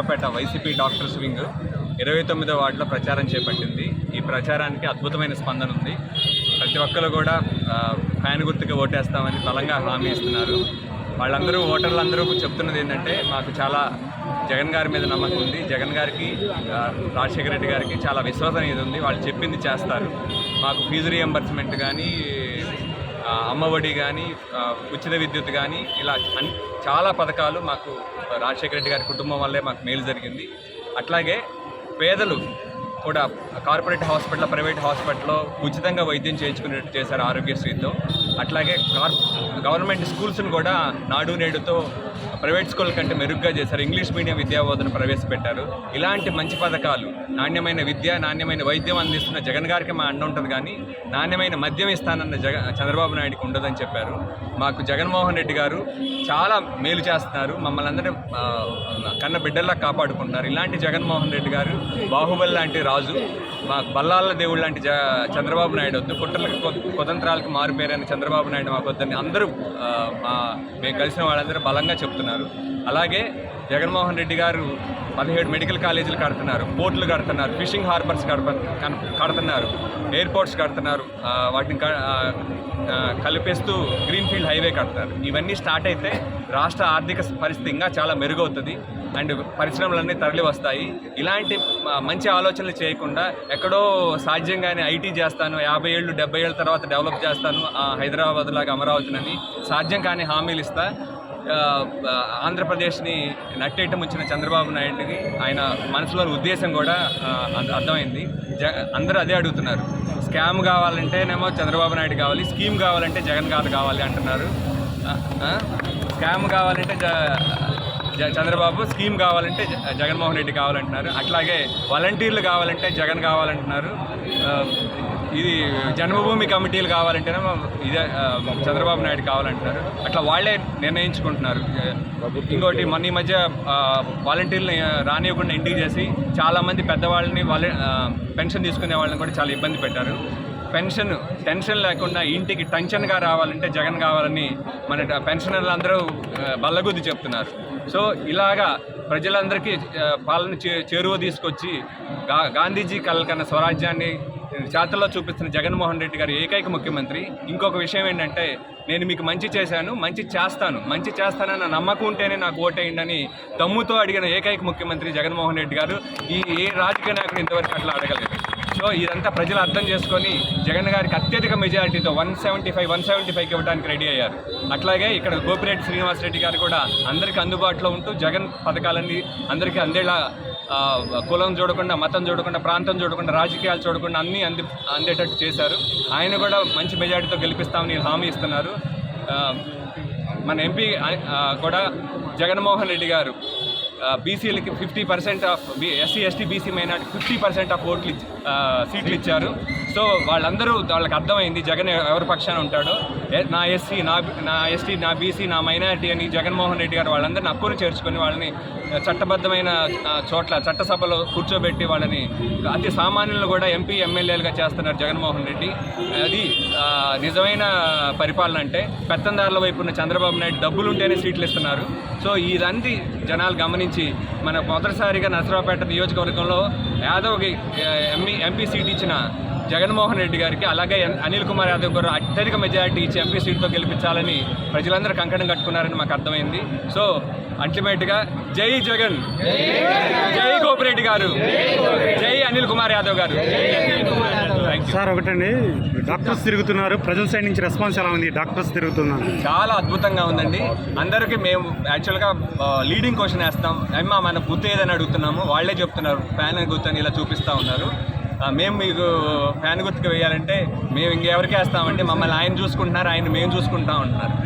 Narasaraopet YCP doctors wing ఇరవై తొమ్మిదో వార్డులో ప్రచారం చేపట్టింది. ఈ ప్రచారానికి అద్భుతమైన స్పందన ఉంది. ప్రతి ఒక్కరు కూడా ఫ్యాన్ గుర్తుగా ఓటేస్తామని బలంగా హామీ ఇస్తున్నారు. వాళ్ళందరూ ఓటర్లందరూ చెప్తున్నది ఏంటంటే మాకు చాలా జగన్ గారి మీద నమ్మకం ఉంది. జగన్ గారికి రాజశేఖర రెడ్డి గారికి చాలా విశ్వాసం ఇది ఉంది. వాళ్ళు చెప్పింది చేస్తారు. మాకు ఫీజు రియంబర్స్మెంట్ కానీ అమ్మఒడి కానీ ఉచిత విద్యుత్ కానీ ఇలా చాలా పథకాలు మాకు రాజశేఖర రెడ్డి గారి కుటుంబం వల్లే మాకు మేలు జరిగింది. అట్లాగే పేదలు కూడా కార్పొరేట్ హాస్పిటల్ ప్రైవేట్ హాస్పిటల్లో ఉచితంగా వైద్యం చేయించుకునేట్టు చేశారు ఆరోగ్యశ్రీతో. అట్లాగే కార్ గవర్నమెంట్ స్కూల్స్ను కూడా నాడు నేడుతో ప్రైవేట్ స్కూల్ కంటే మెరుగ్గా చేశారు. ఇంగ్లీష్ మీడియం విద్యా బోధన ప్రవేశపెట్టారు. ఇలాంటి మంచి పథకాలు నాణ్యమైన విద్య నాణ్యమైన వైద్యం అందిస్తున్న జగన్ గారికి మా అండ ఉంటుంది కానీ నాణ్యమైన మద్యం ఇస్తానన్న జగ చంద్రబాబు నాయుడుకి ఉండదని చెప్పారు. మాకు జగన్మోహన్ రెడ్డి గారు చాలా మేలు చేస్తున్నారు. మమ్మల్ని అందరూ కన్న బిడ్డల్లా కాపాడుకుంటున్నారు. ఇలాంటి జగన్మోహన్ రెడ్డి గారు బాహుబలి లాంటి రాజు మా బల్లాల దేవుడు లాంటి జ చంద్రబాబు నాయుడు వద్దు. కుట్రలకు కుతంత్రాలకు మారుపేరైన చంద్రబాబు నాయుడు మాకు వద్దని అందరూ మా మేము కలిసిన వాళ్ళందరూ బలంగా చెప్తున్నారు. అలాగే జగన్మోహన్ రెడ్డి గారు పదిహేడు మెడికల్ కాలేజీలు కడుతున్నారు పోర్టులు కడుతున్నారు ఫిషింగ్ హార్బర్స్ కడప కడుతున్నారు ఎయిర్పోర్ట్స్ కడుతున్నారు వాటిని క- కలిపేస్తూ గ్రీన్ఫీల్డ్ హైవే కడతారు. ఇవన్నీ స్టార్ట్ అయితే రాష్ట్ర ఆర్థిక పరిస్థితి ఇంకా చాలా మెరుగవుతుంది అండ్ పరిశ్రమలన్నీ తరలి వస్తాయి. ఇలాంటి మంచి ఆలోచనలు చేయకుండా ఎక్కడో సాధ్యంగానే ఐటీ చేస్తాను యాభై ఏళ్ళు డెబ్బై ఏళ్ళ తర్వాత డెవలప్ చేస్తాను హైదరాబాద్ లాగా అమరావతినని సాధ్యం కానీ హామీలు ఇస్తా. ఆంధ్రప్రదేశ్ని నట్టేయటం వచ్చిన చంద్రబాబు నాయుడికి ఆయన మనసులోని ఉద్దేశం కూడా అర్థమైంది. జ అందరూ అదే అడుగుతున్నారు. స్కామ్ కావాలంటేనేమో చంద్రబాబు నాయుడు కావాలి స్కీమ్ కావాలంటే జగన్ గారు కావాలి అంటున్నారు. స్కామ్ కావాలంటే జ చంద్రబాబు స్కీమ్ కావాలంటే జ- జగన్మోహన్ రెడ్డి కావాలంటున్నారు. అట్లాగే వాలంటీర్లు కావాలంటే జగన్ కావాలంటున్నారు. ఇది జన్మభూమి కమిటీలు కావాలంటేనే ఇదే చంద్రబాబు నాయుడు కావాలంటున్నారు. అట్లా వాళ్ళే నిర్ణయించుకుంటున్నారు. ఇంకోటి మొన్న ఈ మధ్య వాలంటీర్లు రానివ్వకుండా ఇంటికి చేసి చాలామంది పెద్దవాళ్ళని వాళ్ళ పెన్షన్ తీసుకునే వాళ్ళని కూడా చాలా ఇబ్బంది పెట్టారు. పెన్షన్ టెన్షన్ లేకుండా ఇంటికి టెన్షన్గా రావాలంటే జగన్ కావాలని మన పెన్షనర్లు అందరూ బల్లగుద్ది చెప్తున్నారు. సో ఇలాగా ప్రజలందరికీ పాలన చే- చేరువ తీసుకొచ్చి గా గాంధీజీ కల స్వరాజ్యాన్ని చేతల్లో చూపిస్తున్న జగన్మోహన్ రెడ్డి గారు ఏకైక ముఖ్యమంత్రి. ఇంకొక విషయం ఏంటంటే నేను మీకు మంచి చేశాను మంచి చేస్తాను మంచి చేస్తానన్న నమ్మకం ఉంటేనే నాకు ఓటేయండి అని దమ్ముతో అడిగిన ఏకైక ముఖ్యమంత్రి జగన్మోహన్ రెడ్డి గారు. ఈ ఏ రాజకీయ నాయకుడు ఇంతవరకు అట్లా అడగలేదు. సో ఇదంతా ప్రజలు అర్థం చేసుకొని జగన్ గారికి అత్యధిక మెజారిటీతో one seventy five one seventy ఫైవ్కి ఇవ్వడానికి రెడీ అయ్యారు. అట్లాగే ఇక్కడ గోపిరెడ్డి శ్రీనివాస్ రెడ్డి గారు కూడా అందరికీ అందుబాటులో ఉంటూ జగన్ పథకాలన్నీ అందరికీ అందేలా కులం చూడకుండా మతం చూడకుండా ప్రాంతం చూడకుండా రాజకీయాలు చూడకుండా అన్నీ అంది అందేటట్టు చేశారు. ఆయన కూడా మంచి మెజారిటీతో గెలిపిస్తామని హామీ ఇస్తున్నారు. మన ఎంపీ కూడా జగన్మోహన్ రెడ్డి గారు బీసీలకి fifty percent of SC ST BC minority fifty percent of ఓట్లు ఆ, సీట్లు ఇచ్చారు. సో వాళ్ళందరూ వాళ్ళకి అర్థమైంది జగన్ ఎవరి పక్షాన ఉంటాడో. నా ఎస్సీ నా నా ఎస్టీ నా బీసీ నా మైనారిటీ అని జగన్మోహన్ రెడ్డి గారు వాళ్ళందరూ హక్కును చేర్చుకొని వాళ్ళని చట్టబద్ధమైన చోట్ల చట్టసభలో కూర్చోబెట్టి వాళ్ళని అతి సామాన్యులను కూడా ఎంపీ ఎమ్మెల్యేలుగా చేస్తున్నారు జగన్మోహన్ రెడ్డి. అది నిజమైన పరిపాలన అంటే పెత్తందారుల వైపు ఉన్న చంద్రబాబు నాయుడు డబ్బులుంటేనే సీట్లు ఇస్తున్నారు. సో ఇదంతా జనాలు గమనించి మన మొదటిసారిగా నసరావుపేట నియోజకవర్గంలో యాదవ్కి ఎంపీ ఎంపీ సీట్ ఇచ్చిన జగన్మోహన్ రెడ్డి గారికి అలాగే అనిల్ కుమార్ యాదవ్ గారు అత్యధిక మెజారిటీ ఇచ్చి ఎంపీ సీట్తో గెలిపించాలని ప్రజలందరూ కంకణం కట్టుకున్నారని మాకు అర్థమైంది. సో అల్టిమేట్గా జై జగన్. జై గోపిరెడ్డి గారు. జై అనిల్ కుమార్ యాదవ్ గారు. సార్ ఒకటండి. డాక్టర్స్ తిరుగుతున్నారు. ప్రజల సైడ్ నుంచి రెస్పాన్స్ ఎలా ఉంది? డాక్టర్స్ తిరుగుతున్నారు చాలా అద్భుతంగా ఉందండి. అందరికీ మేము యాక్చువల్గా లీడింగ్ క్వశ్చన్ వేస్తాం. అమ్మా మన బుద్ధి ఏదని అడుగుతున్నాము. వాళ్ళే చెప్తున్నారు. ఫ్యాన్ గుర్తని ఇలా చూపిస్తూ ఉన్నారు. మేము మీకు ఫ్యాన్ గుర్తుకు వేయాలంటే మేము ఇంకెవరికి వేస్తామండి? మమ్మల్ని ఆయన చూసుకుంటున్నారు ఆయన మేము చూసుకుంటా అంటున్నారు